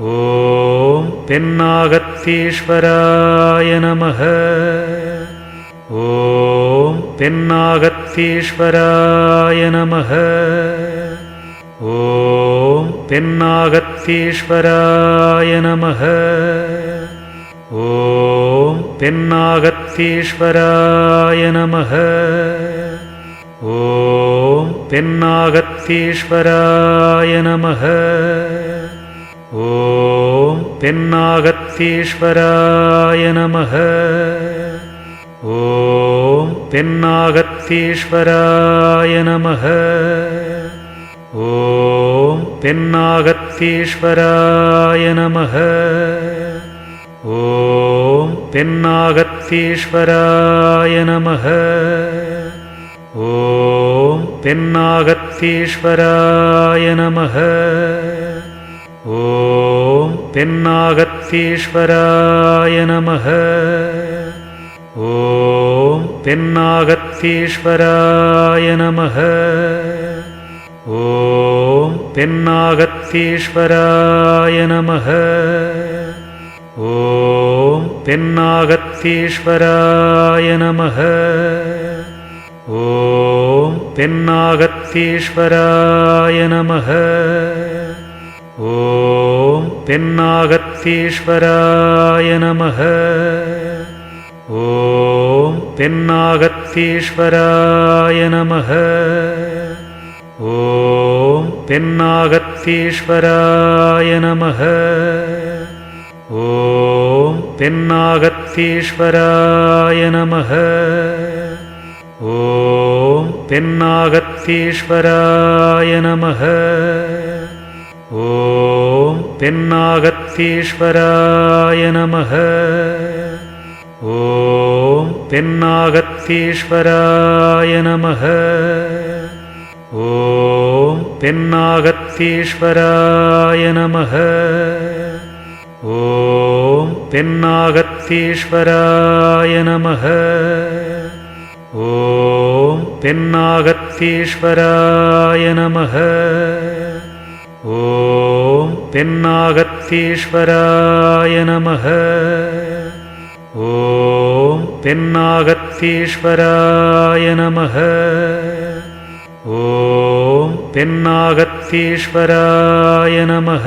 ॐ पिन्नागत्तीश्वराय नमः। ॐ पिन्नागत्तीश्वराय नमः। ॐ पिन्नागत्तीश्वराय नमः। ॐ पिन्नागत्तीश्वराय नमः। ॐ पिन्नागत्तीश्वराय नमः। ஓம் பெண்ணாகத்தீஸ்வராய நமக. ஓம் பெண்ணாகத்தீஸ்வராய நமக. ஓம் பெண்ணாகத்தீஸ்வராய நமக. ஓம் பெண்ணாகத்தீஸ்வராய நமக. ஓம் பெண்ணாகத்தீஸ்வராய நமக. பெண்ணாகத்தீஸ்வராய நமக. ஓம் பெண்ணாகத்தீஸ்வராய நமக. ஓம் பெண்ணாகத்தீஸ்வராய நமக. ஓம் பெண்ணாகத்தீஸ்வராய நமக. ஓம் பெண்ணாகத்தீஸ்வராய நமக. ஓம் ॐ पिन्नागत्तीश्वराय नमः। ॐ पेन्नागत्तीश्वराय नमः। ॐ पन्नागत्तीश्वराय नमः। ॐ पेन्नागत्तीश्वराय नमः। ॐ पिन्नागत्तीश्वराय नमः। ॐ पिन्नागत्तीश्वराय नमः ॐ पिन्नागत्तीश्वराय नमः ॐ पिन्नागत्तीश्वराय नमः ॐ पन्नागत्तीश्वराय नमः ॐ पन्नागत्तीश्वराय नमः ॐ பெண்ணாகத்தீஸ்வராய நமக. ஓம் பெண்ணாகத்தீஸ்வராய நமக. ஓம் பெண்ணாகத்தீஸ்வராய நமக.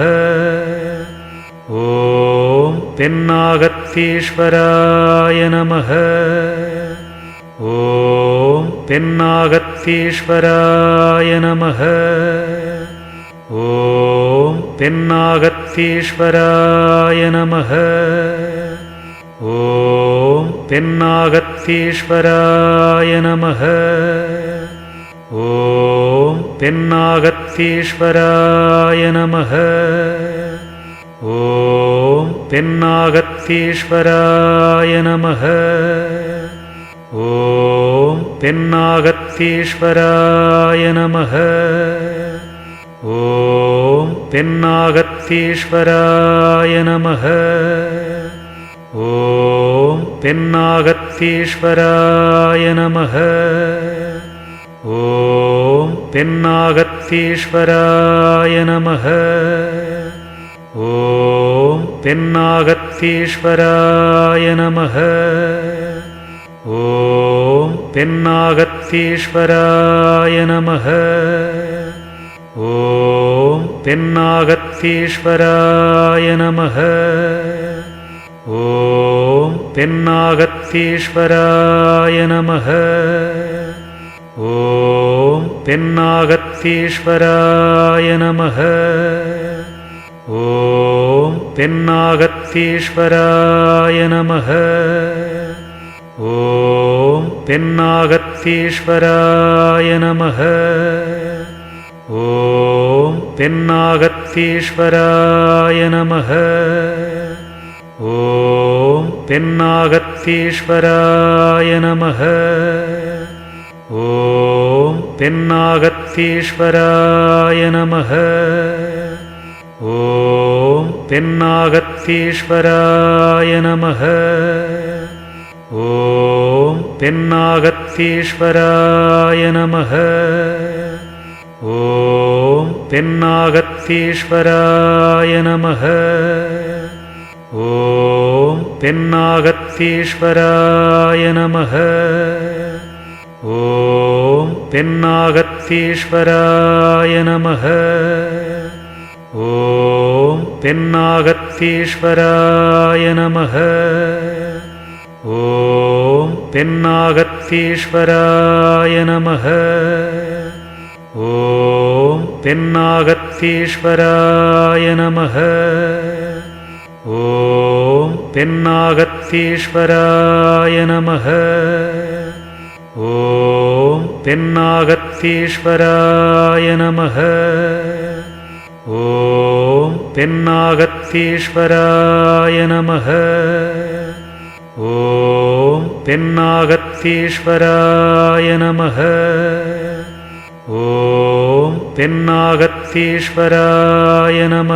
ஓம் பெண்ணாகத்தீஸ்வராய நமக. ஓம் பெண்ணாகத்தீஸ்வராய நமக. பெண்ணாகத்தீஸ்வராய நமக. ஓம் பெண்ணாகத்தீஸ்வராய நமக. ஓம் பெண்ணாகத்தீஸ்வராய நமக. ஓம் பெண்ணாகத்தீஸ்வராய நமக. ஓம் பெண்ணாகத்தீஸ்வராய நமக. பெண்ணாகத்தீஸ்வராய நமக. ஓம் பெண்ணாகத்தீஸ்வராய நமக. ஓம் பெண்ணாகத்தீஸ்வராய நமக. ஓம் பெண்ணாகத்தீஸ்வராய நமக. ஓம் பெண்ணாகத்தீஸ்வராய நமக. पेन्नागत्येश्वराय नमः ॐ पेन्नागत्येश्वराय नमः ॐ पेन्नागत्येश्वराय नमः ॐ पेन्नागत्येश्वराय नमः ॐ पेन्नागत्येश्वराय नमः ॐ பெண்ணாகத்தீஸ்வராய நமக. ஓம் பெண்ணாகத்தீஸ்வராய நமக. ஓம் பெண்ணாகத்தீஸ்வராய நமக. ஓம் பெண்ணாகத்தீஸ்வராய நமக. ஓம் பெண்ணாகத்தீஸ்வராய நமக. ஓம் பெண்ணாகத்தீஸ்வராய நமக. ஓம் பென்னாகத்தீஸ்வராய நமக. ஓம் பென்னாகத்தீஸ்வராய நமக. ஓம் பென்னாகத்தீஸ்வராய நமக. ஓம் பென்னாகத்தீஸ்வராய நமக. पिन्नागत्तीश्वराय नमः ॐ पिन्नागत्तीश्वराय नमः ॐ पिन्नागत्तीश्वराय नमः ॐ पिन्नागत्तीश्वराय नमः ॐ पिन्नागत्तीश्वराय नमः ॐ தென்னாகத்தீஸ்வராய நம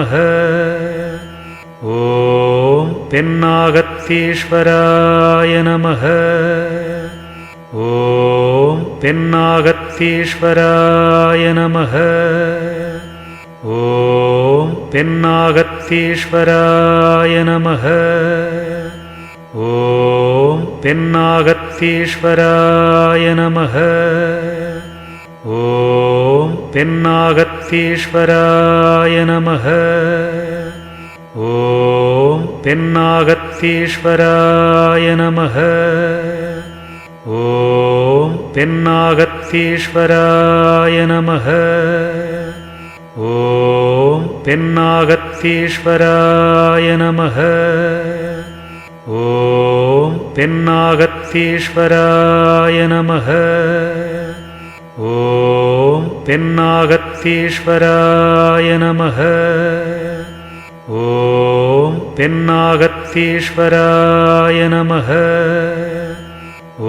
ஓம் தென்னாகத்தீஸ்வராய நம ஓம் தென்னாகத்தீஸ்வராய நம ஓம் தென்னாகத்தீஸ்வராய நம ஓம் தென்னாகத்தீஸ்வராய நம ஓ பென்னாகத்தீஸ்வராய நமக. ஓம் பென்னாகத்தீஸ்வராய நமக. ஓம் பென்னாகத்தீஸ்வராய நமக. ஓம் பென்னாகத்தீஸ்வராய நமக. ஓம் பென்னாகத்தீஸ்வராய நமக. ஓம் पिन्नागत्तीश्वराय नमः ॐ पिन्नागत्तीश्वराय नमः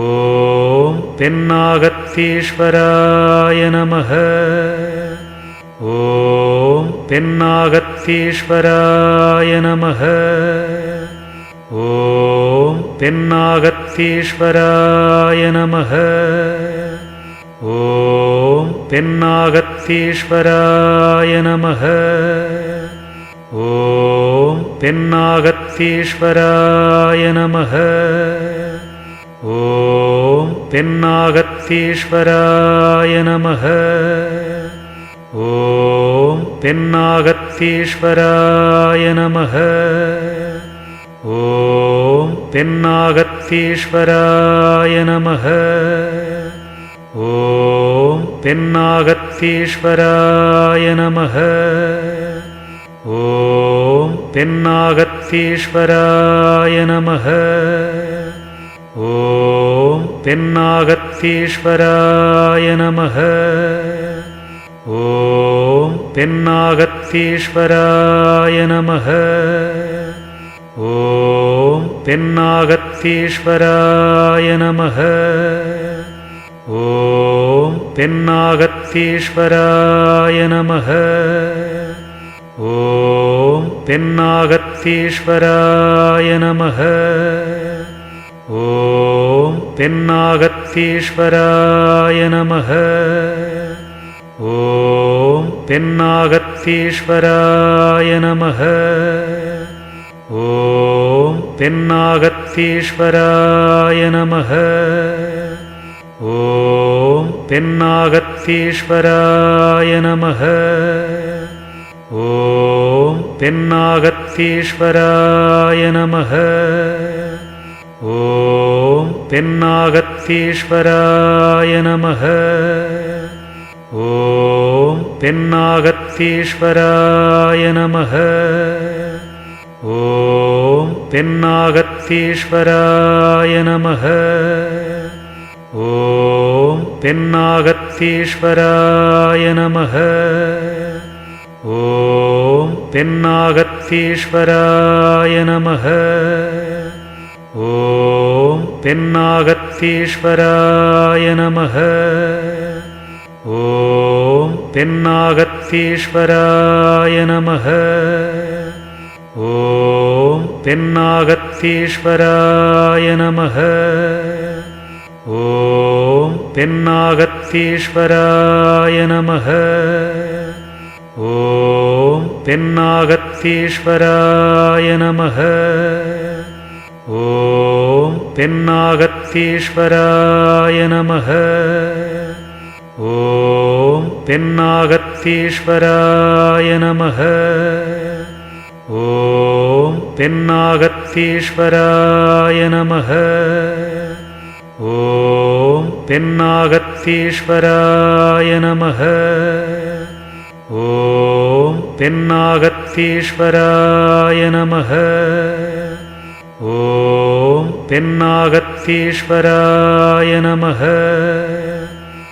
ॐ पिन्नागत्तीश्वराय नमः ॐ पिन्नागत्तीश्वराय नमः ॐ पिन्नागत्तीश्वराय नमः ॐ पिन्नागत्तीश्वराय नमः ॐ पिन्नागत्तीश्वराय नमः ॐ पिन्नागत्तीश्वराय नमः ॐ पिन्नागत्तीश्वराय नमः ॐ पिन्नागत्तीश्वराय नमः ॐ पिन्नागत्तीश्वराय नमः। ॐ पन्नागत्तीश्वराय नमः। ॐ पिन्नागत्तीश्वराय नमः। ॐ पिन्नागत्तीश्वराय नमः। ॐ पिन्नागत्तीश्वराय नमः। ॐ पिन्नागत्तीश्वराय नमः ॐ पिन्नागत्तीश्वराय नमः ॐ पिन्नागत्तीश्वराय नमः ॐ पन्नागत्तीश्वराय नमः ॐ पन्नागत्तीश्वराय नमः ॐ பெண்ணாகத்தீஸ்வராய நமக. ஓம் பெண்ணாகத்தீஸ்வராய நமக. ஓம் பெண்ணாகத்தீஸ்வராய நமக. ஓம் பெண்ணாகத்தீஸ்வராய நமக. ஓம் பெண்ணாகத்தீஸ்வராய நமக. ஓம் பென்னாகத்தீஸ்வராய நமக. ஓம் பென்னாகத்தீஸ்வராய நமக. ஓம் பென்னாகத்தீஸ்வராய நமக. ஓம் பென்னாகத்தீஸ்வராய நமக. ஓம் பென்னாகத்தீஸ்வராய நமக. ஓம் पिन्नागत्तीश्वराय नमः ॐ पिन्नागत्तीश्वराय नमः ॐ पिन्नागत्तीश्वराय नमः ॐ पन्नागत्तीश्वराय नमः ॐ पिन्नागत्तीश्वराय नमः ॐ பெண்ணாகத்தீஸ்வராய நமக. ஓம் பெண்ணாகத்தீஸ்வராய நமக. ஓம் பெண்ணாகத்தீஸ்வராய நமக.